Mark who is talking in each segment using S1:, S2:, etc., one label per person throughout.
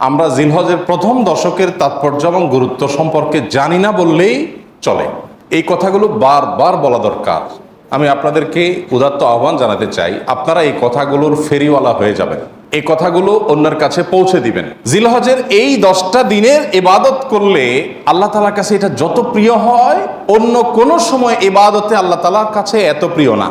S1: আমরা জিলহজের প্রথম দশকের তাৎপর্য এবং গুরুত্ব সম্পর্কে জানি না বললেই চলে। এই কথাগুলো বারবার বলা দরকার। আমি আপনাদেরকে উদাত্ত আহ্বান জানাতে চাই, আপনারা এই কথাগুলোর ফেরিওয়ালা হয়ে যাবেন। এই কথাগুলো অন্যের কাছে পৌঁছে দিবেন। জিলহজের এই দশটা দিনের এবাদত করলে আল্লাহ তালার কাছে এটা যত প্রিয় হয়, অন্য কোনো সময় এবাদতে আল্লাহ তালার কাছে এত প্রিয় না।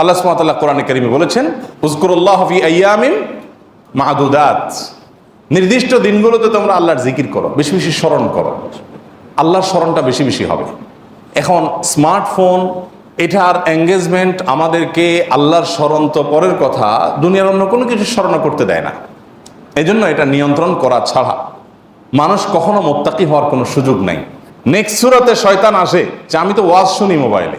S1: আল্লাহ সুমাতাল্লাহ কোরআনে কারিমে বলেছেন উজকুরুল্লাহ ফি আইয়ামিন মাহাদুদাত নির্দিষ্ট দিনগুলোতে তোমরা আল্লাহর জিকির করো, বেশি বেশি স্মরণ করো। আল্লাহর স্মরণটা বেশি বেশি হবে। এখন স্মার্টফোন, এটার এঙ্গেজমেন্ট আমাদেরকে আল্লাহর স্মরণ তো পরের কথা, দুনিয়ার অন্য কোনো কিছু স্মরণ করতে দেয় না। এই জন্য এটা নিয়ন্ত্রণ করা ছাড়া মানুষ কখনো মোত্তাকি হওয়ার কোনো সুযোগ নাই। নেক্সট সুরতে শয়তান আসে, যে আমি তো ওয়াজ শুনি মোবাইলে।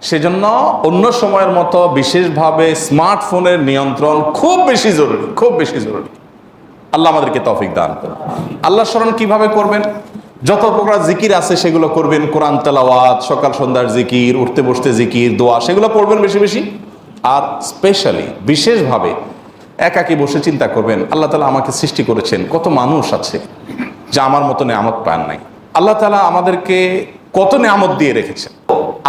S1: সেজন্য অন্য সময়ের মতো বিশেষভাবে স্মার্টফোনের নিয়ন্ত্রণ খুব বেশি জরুরি, খুব বেশি জরুরি। আল্লাহ আমাদেরকে তফিক দান করুন। আল্লাহর স্মরণ কীভাবে করবেন? যত প্রকার জিকির আছে সেগুলো করবেন, কোরআন তেলাওয়াত, সকাল সন্ধ্যার জিকির, উঠতে বসতে জিকির, দোয়া, সেগুলো পড়বেন বেশি বেশি। আর স্পেশালি বিশেষভাবে একাকি বসে চিন্তা করবেন, আল্লাহ তালা আমাকে সৃষ্টি করেছেন, কত মানুষ আছে যা আমার মতো নেয়ামত পান নাই। আল্লাহ তালা আমাদেরকে কত নেয়ামত দিয়ে রেখেছেন।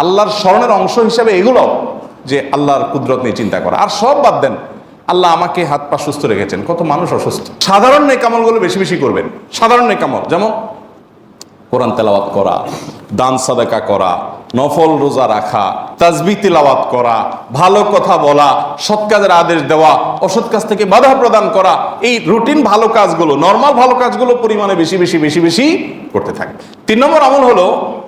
S1: আল্লাহর স্মরণের অংশ হিসাবে এগুলো যে আল্লাহর কুদরত নিয়ে চিন্তা করা। আর সব বাদ দেন, আল্লাহ আমাকে হাত পা সুস্থ রেখেছেন, কত মানুষ অসুস্থ। সাধারণ নেকামলগুলো বেশি বেশি করবেন, সাধারণ নেকামল যেমন কোরআন তেলাওয়াত করা, দান সাদাকা করা, নফল রোজা রাখা, তাজবি তেলাওয়াত করা, ভালো কথা বলা, সৎ কাজের আদেশ দেওয়া, অসৎ কাজ থেকে বাধা প্রদান করা, এই রুটিন ভালো কাজগুলো, নর্মাল ভালো কাজগুলো পরিমাণে বেশি বেশি বেশি বেশি করতে থাকে তিন নম্বর আমল হলো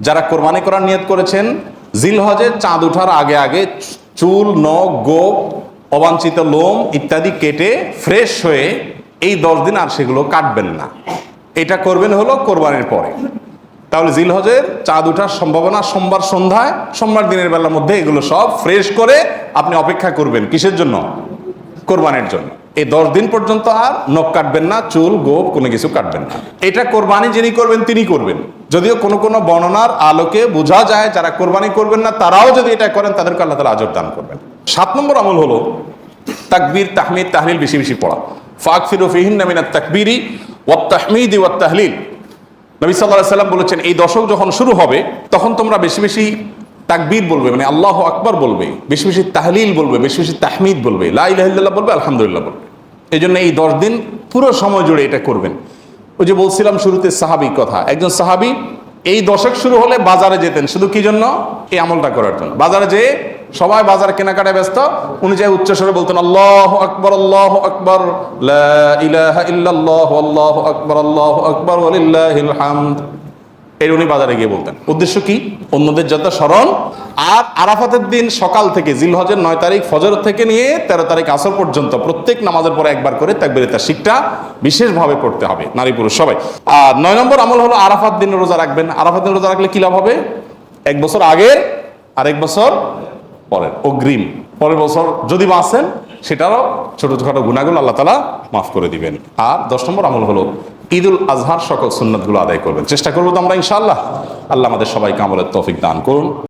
S1: যারা কোরবানি করার নিয়ত করেছেন জিল হজে চাঁদ ওঠার আগে আগে চুল, নখ, গোপ, অবাঞ্ছিত লোম ইত্যাদি কেটে ফ্রেশ হয়ে এই দশ দিন আর সেগুলো কাটবেন না। এটা করবেন হলো কোরবানির পরে। তাহলে জিল হজের চাঁদ উঠার সম্ভাবনা সোমবার সন্ধ্যায়, সোমবার দিনের বেলার মধ্যে এগুলো সব ফ্রেশ করে আপনি অপেক্ষা করবেন কিসের জন্য? কোরবানির জন্য। এই দশ দিন পর্যন্ত আর নখ কাটবেন না, চুল, গোপ, কোনো কিছু কাটবেন না। এটা কোরবানি যিনি করবেন, তিনি করবেন। যদিও কোনো কোনো বর্ণনার আলোকে বোঝা যায়, যারা কোরবানি করবেন না, তারাও যদি এটা করেন, তাদেরকে আল্লাহ তালা আজর দান করবেন। সাত নম্বর আমল হলো, তাকবীর, তাহমিদ, তাহলিল বেশি বেশি পড়া। ফাক ফিরু ফিহিন নামিনা তাকবীরি ওয়াত তাহমিদি ওয়াত তাহলিল। নবী সাল্লাহ সাল্লাম বলেছেন, এই দশক যখন শুরু হবে, তখন তোমরা বেশি বেশি তাকবীর বলবে মানে আল্লাহ আকবর বলবে, বেশি বেশি তাহলিল বলবে, বেশি বেশি তাহমিদ বলবে, লা ইলাহা বলবে, আলহামদুলিল্লাহ বলবে। এই জন্য এই দশ দিন পুরো সময় জুড়ে এটা করবেন। ওই যে বলছিলাম শুরুতে সাহাবি কথা, একজন সাহাবি এই দশক শুরু হলে বাজারে যেতেন, শুধু কি জন্য? এই আমলটা করার জন্য। বাজারে যেয়ে সবাই বাজার কেনাকাটায় ব্যস্ত, উনি যাই উচ্চস্বরে বলতেন, আল্লাহ আকবর আল্লাহ আকবর ইলাহা ইল্লাল্লাহ, আল্লাহ আকবর আল্লাহ আকবর হামদ। এর উনি বাজারে গিয়ে বলতেন। উদ্দেশ্য কি? অন্যদের যত স্মরণ। আর আরাফাতের দিন সকাল থেকে জিলহজের নয় তারিখ ফজর থেকে নিয়ে তেরো তারিখ আসর পর্যন্ত প্রত্যেক নামাজের পরে একবার করে তাকবিরে তার শিখটা বিশেষভাবে পড়তে হবে, নারী পুরুষ সবাই। আর নয় নম্বর আমল হলো আরাফাত দিন রোজা রাখবেন। আরাফাত দিন রোজা রাখলে কি লাভ হবে? এক বছর আগের আর এক বছর পরের। অগ্রিম। পরের বছর যদি বাঁচেন, সেটারও ছোটখাটো গুণাগুলো আল্লাহ তালা মাফ করে দিবেন। আর দশ নম্বর আমল হলো ঈদুল আজহার সকল সুন্নতগুলো আদায় করবেন। চেষ্টা করব তো আমরা, ইনশাআল্লাহ। আল্লাহ আমাদের সবাইকে আমলের তৌফিক দান করুন।